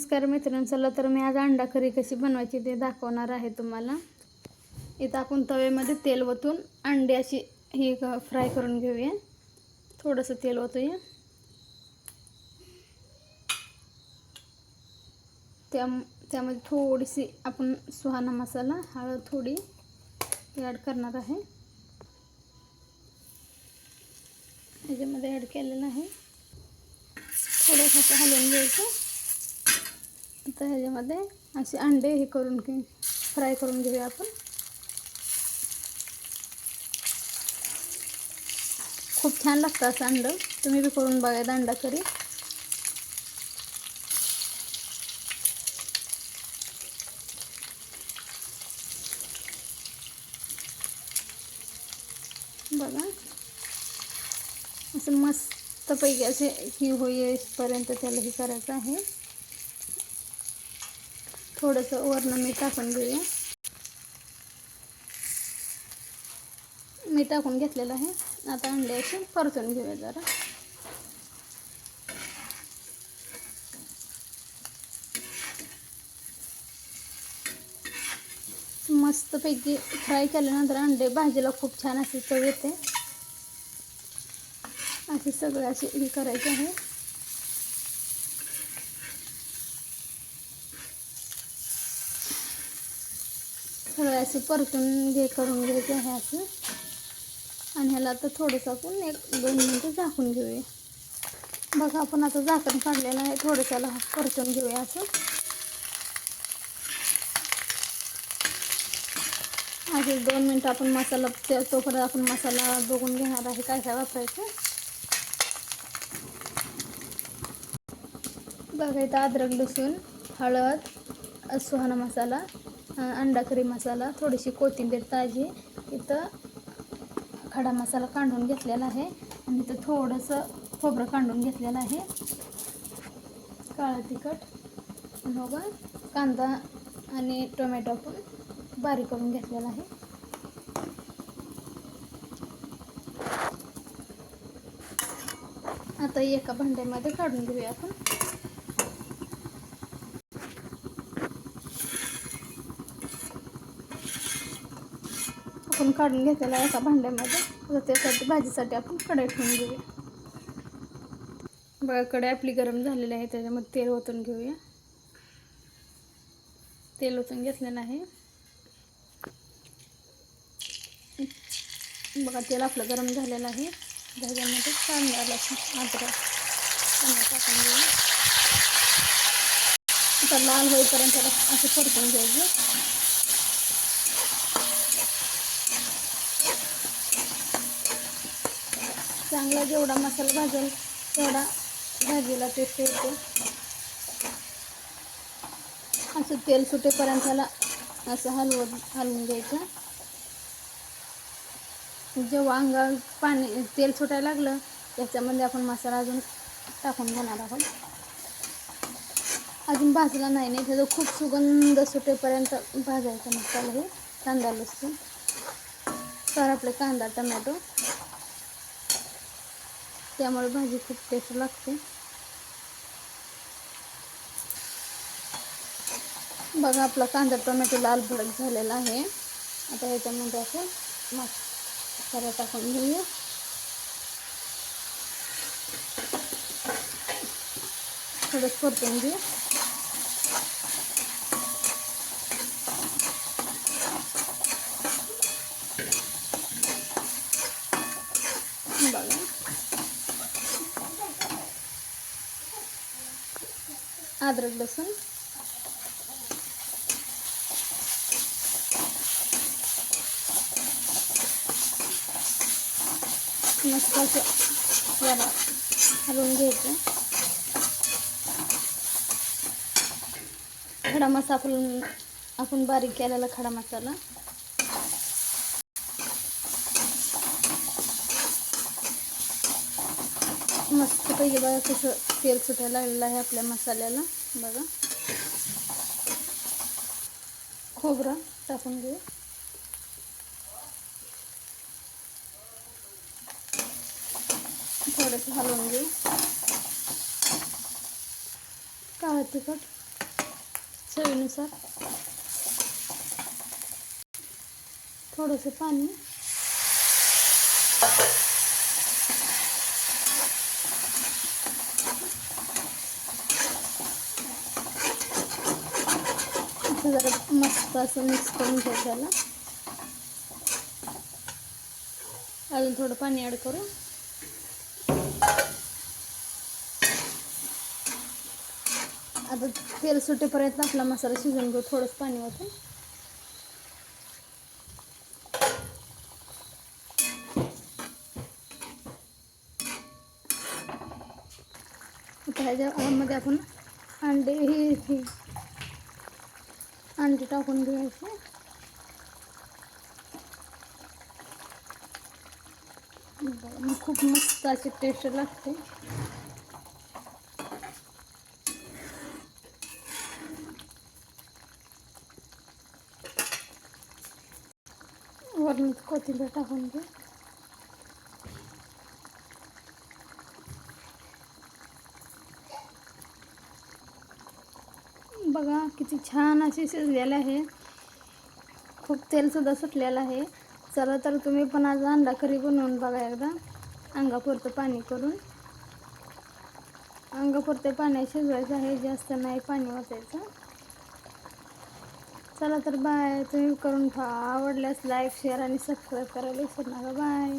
नमस्कार मित्रांनो चला तर मी आज अंडा करी कशी बनवायची ते दाखवणार आहे तुम्हाला. इथं आपण तव्यामध्ये तेल ओतून अंडी अशी ही फ्राय करून घेऊया. थोडंसं तेल ओतूया. त्या त्यामध्ये थोडीशी आपण सुहाना मसाला हळद थोडी ॲड करणार आहे. ह्याच्यामध्ये ॲड केलेलं आहे. थोडंसं हलवून घ्यायचं. आता ह्याच्यामध्ये असे अंडे हे करून घे फ्राय करून घेऊया आपण. खूप छान लागतं असं अंडं. तुम्ही बी करून बघा अंडा करी. बघा. असं मस्तपैकी असे ही होईपर्यंत त्याला हे करायचं आहे. थोडंसं वरनं मीठ टाकून घेऊया. मीठ टाकून घेतलेलं आहे? आता अंडे असे परतून घेऊया जरा. मस्तपैकी फ्राय अंडे भाजीला खूप छान असे चव येते. असे सगळे हे थोडं असं परतून घे करून घ्यायचं आहे असं. आणि ह्याला आता थोडंसं आपण एक दोन मिनटं झाकून घेऊया. बघा आपण आता झाकण काढलेलं आहे. थोडंसं परतून घेऊया असं. असे दोन मिनटं आपण मसाला त्या तोपर्यंत आपण मसाला बघून घेणार आहे काय काय वापरायचं. बघा इथं अद्रक लसूण हळद सुहाना मसाला अंडा करी मसाला थोडीशी कोथिंबीर ताजी. इथं खडा मसाला काढून घेतलेला आहे. आणि इथं थोडंसं खोबरं काढून घेतलेलं आहे. काळं तिखट बघा कांदा आणि टोमॅटो पण बारीक करून घेतलेला आहे. आता एका भांड्यामध्ये काढून घेऊया आपण. आपण काढून घेतलेला एका भांड्यामध्ये. आता त्यासाठी भाजीसाठी आपण कढई ठेवून घेऊया. बघा कढई आपली गरम झालेली आहे त्याच्यामध्ये तेल ओतून घेऊया. तेल ओतून घेतलेलं आहे. बघा तेल आपलं गरम झालेलं आहे. त्याच्यामध्ये कांदा लसूण अद्रक कांदा टाकून घेऊया. आता लाल होईपर्यंत असं परतून घ्यायचं. चांगला जेवढा मसाला भाजेल तेवढा भाजीला टेस्ट येतो असं तेल सुटेपर्यंत त्याला असं हलवत हलवून घ्यायचं. जेव्हा अंगावर पाणी तेल सुटायला लागलं त्याच्यामध्ये आपण मसाला अजून टाकून घेणार आहोत. अजून भाजला नाही नाही त्याचा खूप सुगंध सुटेपर्यंत भाजायचा मसाला हे कांदा लसूण तर आपले कांदा टमॅटो. त्यामुळे भाजी खूप टेस्ट लागते. बघा, आपला कांदा टोमॅटो लाल भडक आहे. आता ह्याच्यामध्ये असं मसाला टाकून घेऊया. अद्रक लसूण. मस्त असं जरा हलवून घ्यायचं. खडा मसाला आपण आपण बारीक केलेला खडा मसाला. मस्त पाहिजे बघा कसं तेल सुटायला लागलेलं आहे आपल्या मसाल्याला. बघा. खोबरं टाकून घेऊ. थोडंसं हलवून घेऊ. काळं तिखट चवीनुसार. थोडंसं पाणी. जरा मस्त असं मिक्स करून घेऊ त्याला. अजून थोडं पाणी ॲड करू. आता तेल सुटेपर्यंत आपला मसाला शिजवून घेऊ थोडंच पाणी होतं ह्याच्यामध्ये आपण अंडे हे ही अंडे टाकून घ्यायचे. बरं, मग खूप मस्त अशी टेस्ट लागते. वरून कोथिंबीर टाकून घे. बघा किती छान अशी शिजलेलं आहे. खूप तेलसुद्धा सुटलेलं आहे. चला तर तुम्ही पण आज अंडा करी बनवून बघा एकदा. अंगापुरतं पाणी करून. अंगापुरते पाणी शिजवायचं आहे जास्त नाही पाणी वाचायचं चला तर बाय. तुम्ही करून खा आवडल्यास लाईक शेअर आणि सबस्क्राईब करायला विसरू नका. बाय